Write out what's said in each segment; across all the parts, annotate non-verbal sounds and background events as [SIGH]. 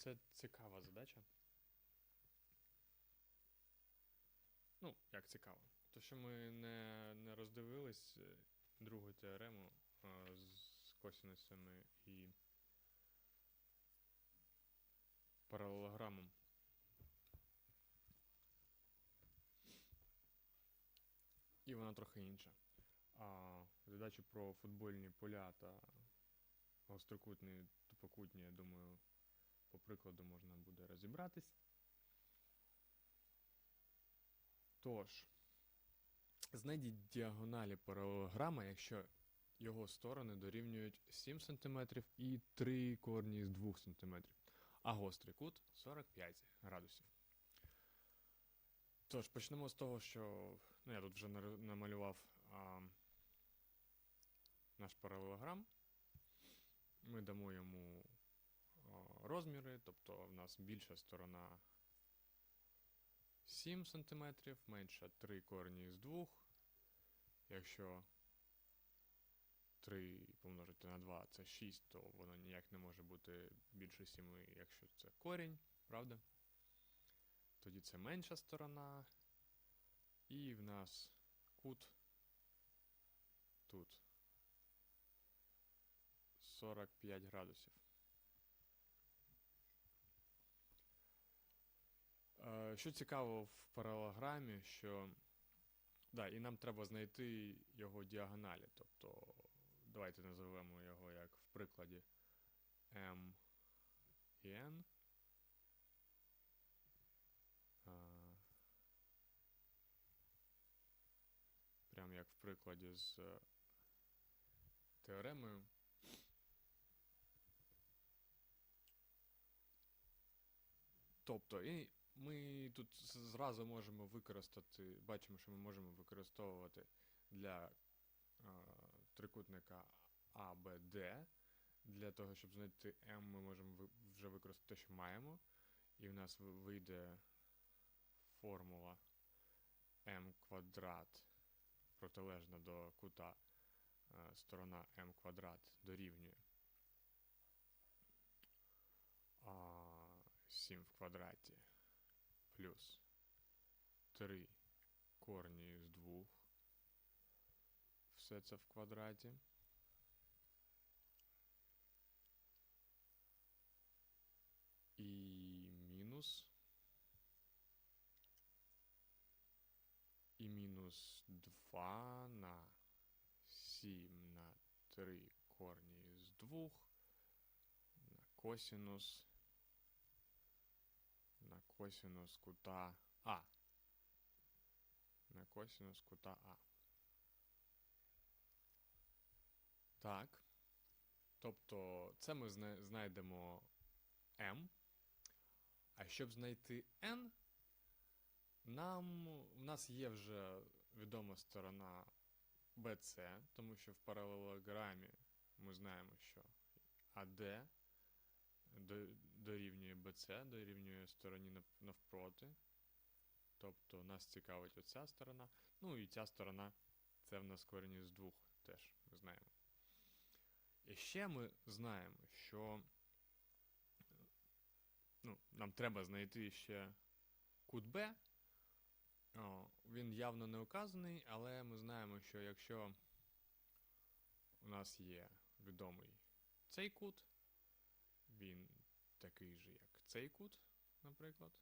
це цікава задача. Ну, як цікаво. То, що ми не, не роздивились е, другу теорему е, з косинусами і паралелограмом. І вона трохи інша. А задачі про футбольні поля та гострокутні, тупокутні, я думаю, по прикладу можна буде розібратись. Тож, знайдіть діагоналі паралелограма, якщо його сторони дорівнюють 7 см і 3 корні з 2 см, а гострий кут 45 градусів. Тож, почнемо з того, що ну, я тут вже намалював а, наш паралелограм. Ми дамо йому розміри, тобто в нас більша сторона 7 см, менша 3 корні з 2. Якщо 3 помножити на 2 це 6, то воно ніяк не може бути більше 7, якщо це корінь, правда? Тоді це менша сторона. І в нас кут тут 45 градусів. Що цікаво в паралелограмі, що да, і нам треба знайти його діагоналі. Тобто, давайте називемо його як в прикладі M і N. А, Прям як в прикладі з е, теоремою. Тобто, і ми тут зразу можемо використати, бачимо, що ми можемо використовувати для е, трикутника ABD. Для того, щоб знайти m, ми можемо вже використати те, що маємо. І в нас вийде формула m квадрат протилежна до кута е, сторона m квадрат дорівнює а, 7 в квадраті плюс 3 корні з 2. Все це в квадраті. І мінус. І мінус 2 на 7 на 3 корні з 2 на косінус на косінус кута А. На косінус кута А. Так. Тобто це ми знайдемо m. А щоб знайти n, нам у нас є вже відома сторона BC, тому що в паралелограмі ми знаємо, що AD дорівнює BC, дорівнює стороні навпроти. Тобто нас цікавить оця сторона. Ну і ця сторона це в нас корені з двох теж ми знаємо. І ще ми знаємо, що ну, нам треба знайти ще кут Б. Він явно не указаний, але ми знаємо, що якщо у нас є відомий цей кут, він такий же, як цей кут, наприклад.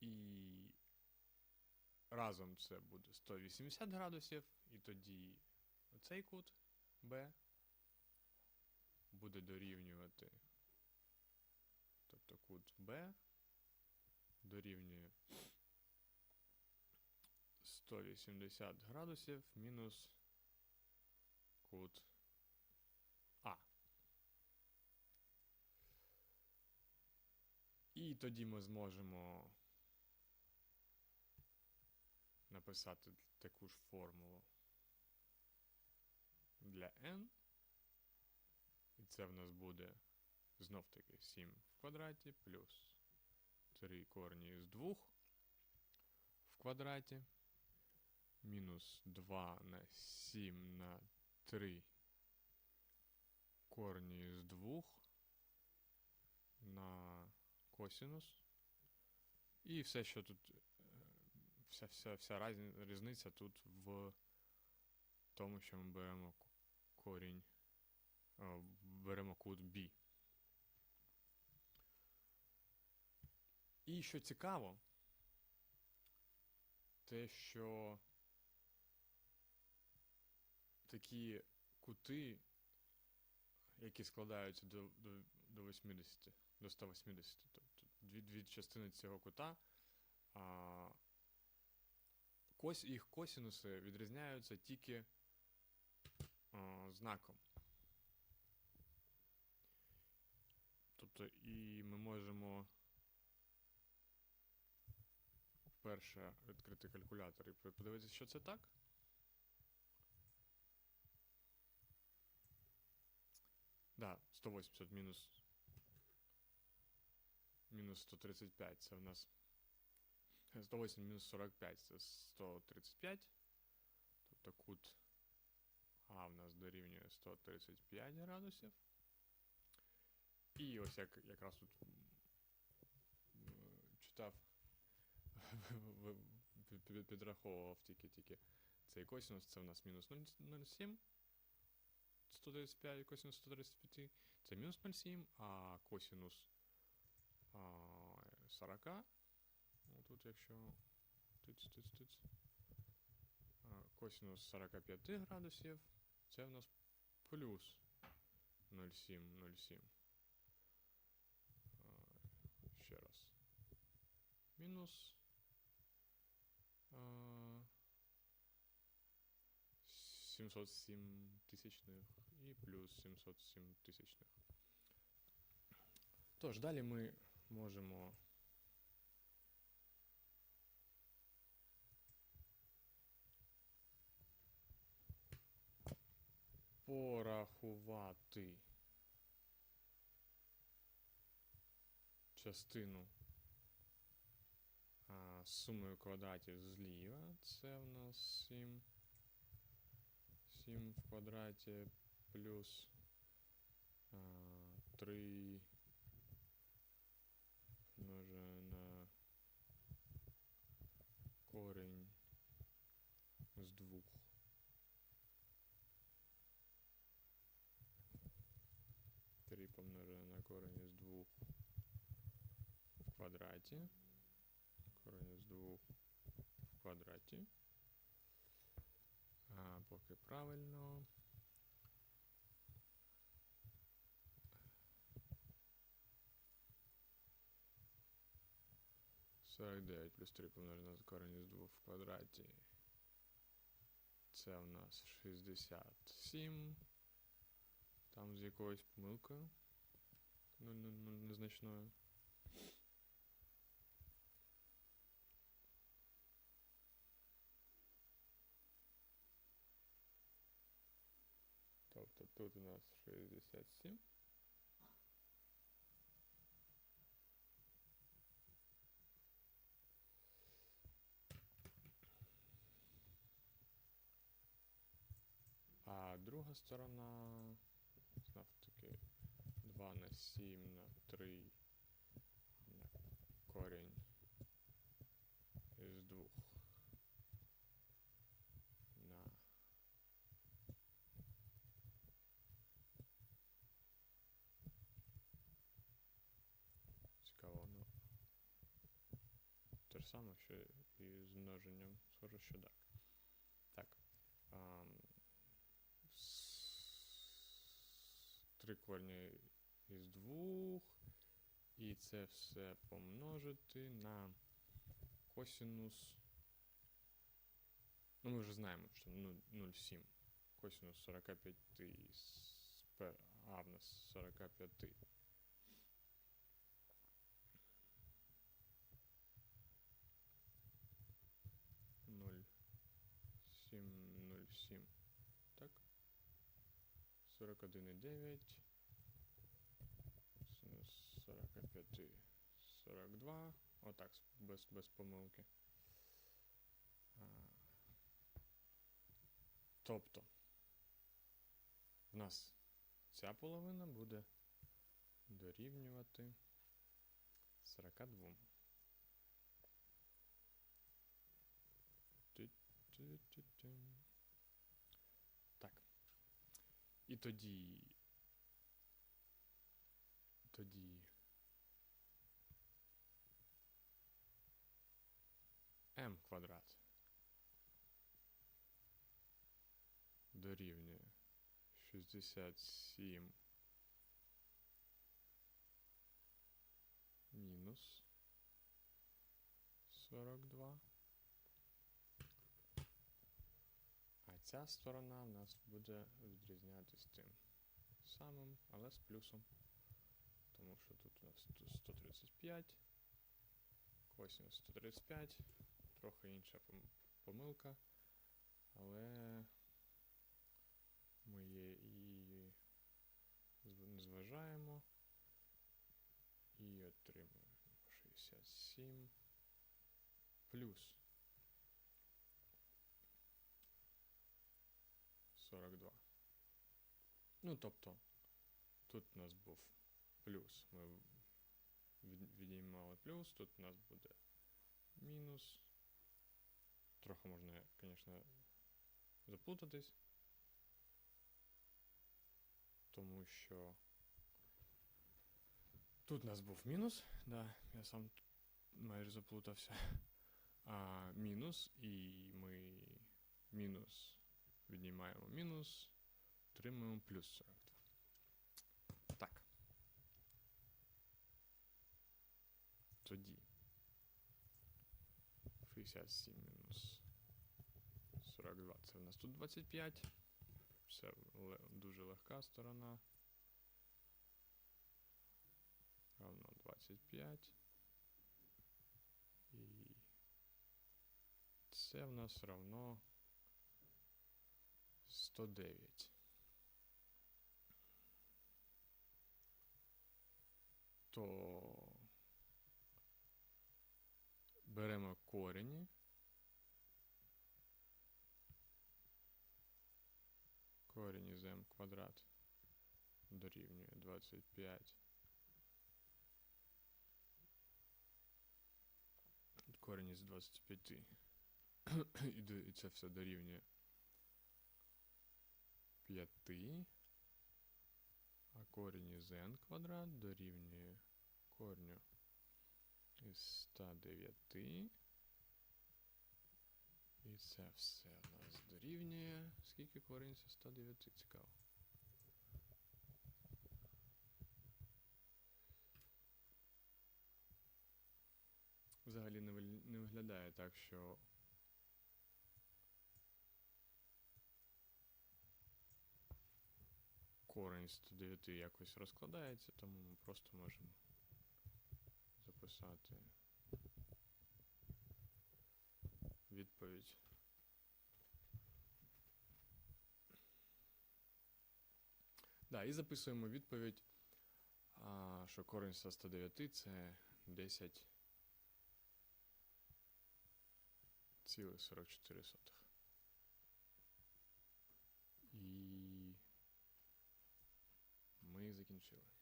І разом це буде 180 градусів, і тоді оцей кут Б буде дорівнювати. Тобто кут Б дорівнює 180 градусів мінус кут І тоді ми зможемо написати таку ж формулу для n. І це в нас буде знов таки 7 в квадраті плюс 3 корні з 2 в квадраті. Мінус 2 на 7 на 3 корні з 2 на косінус. І все, що тут. е, Вся, вся, вся різниця тут в тому, що ми беремо корінь. о, беремо кут B. І що цікаво, те, що такі кути, які складаються до, до, до 80, до 180, тобто дві, дві частини цього кута, а, кось, їх косінуси відрізняються тільки а, знаком. Тобто і ми можемо вперше відкрити калькулятор і подивитися, що це так. Да, 180 мінус. Мінус 135 це в нас. 108 мінус 45 це 135. Тобто кут А в нас дорівнює 135 градусів. І ось як якраз тут читав, [LAUGHS] підраховував тільки-тільки цей косинус, це в нас мінус 0,07. 135 косинус 135, це мінус 0,7, а косинус 40. Ну, тут якщо тиць, тиць, тиць. А, косинус 45 градусів, це в нас плюс 0,7, 0,7. Ще раз. Мінус а, 707 тисячних і плюс 707 тисячних. Тож, далі ми можемо порахувати частину а, сумою квадратів зліва. Це в нас 7. 7 в квадраті плюс а, 3 множе на корінь з двох. Три помножено на корень з двох в квадраті. Корень з двох в квадраті. А, поки правильно. Сорок дев'ять плюс 3 помножено на корінь з 2 в квадраті. Це в нас 67. Там з якоюсь помилкою. 0, 0, 0 незначною. Тобто тут у нас 67. А друга сторона знов таки 2 на 7 на 3 на корінь із 2 на Цікаво, ну. Те ж саме, що і з множенням. Схоже, що. Так. Корні із двох. І це все помножити на косінус. Ну, ми вже знаємо, що ну, 0,7. Косінус 45 із пер- А в нас 45. Ноль сім нуль сім. Так. Сорок один і дев'ять. Синус сорока п'яти. Сорок два. Отак, без, без помилки. А, тобто, в нас ця половина буде дорівнювати 42. Тю-тю-тю-тю. Так. І тоді. Тоді. m квадрат дорівнює 67 мінус 42. Ця сторона в нас буде відрізнятися тим самим, але з плюсом. Тому що тут у нас 135, косинус 135, трохи інша помилка, але ми її не зважаємо. І отримуємо 67 плюс 42. Ну, тобто, тут у нас був плюс. Ми від- відіймали плюс, тут у нас буде мінус. Трохи можна, звісно, заплутатись. Тому що тут у нас був мінус, да, я сам майже заплутався. А мінус, і ми мінус віднімаємо мінус, отримуємо плюс 42. Так. Тоді 67 мінус 42. Це в нас тут 25. Це ле- дуже легка сторона. Равно 25. І це в нас равно 109. То беремо корені. Корінь із m квадрат дорівнює 25. Корінь із 25. і, це все дорівнює 5. А корінь із n квадрат дорівнює корню із 109. І це все в нас дорівнює. Скільки корінь зі 109? Цікаво. Взагалі не виглядає так, що корінь з 109 якось розкладається, тому ми просто можемо записати відповідь. Да, і записуємо відповідь, що корінь 109 це 10 music and chill.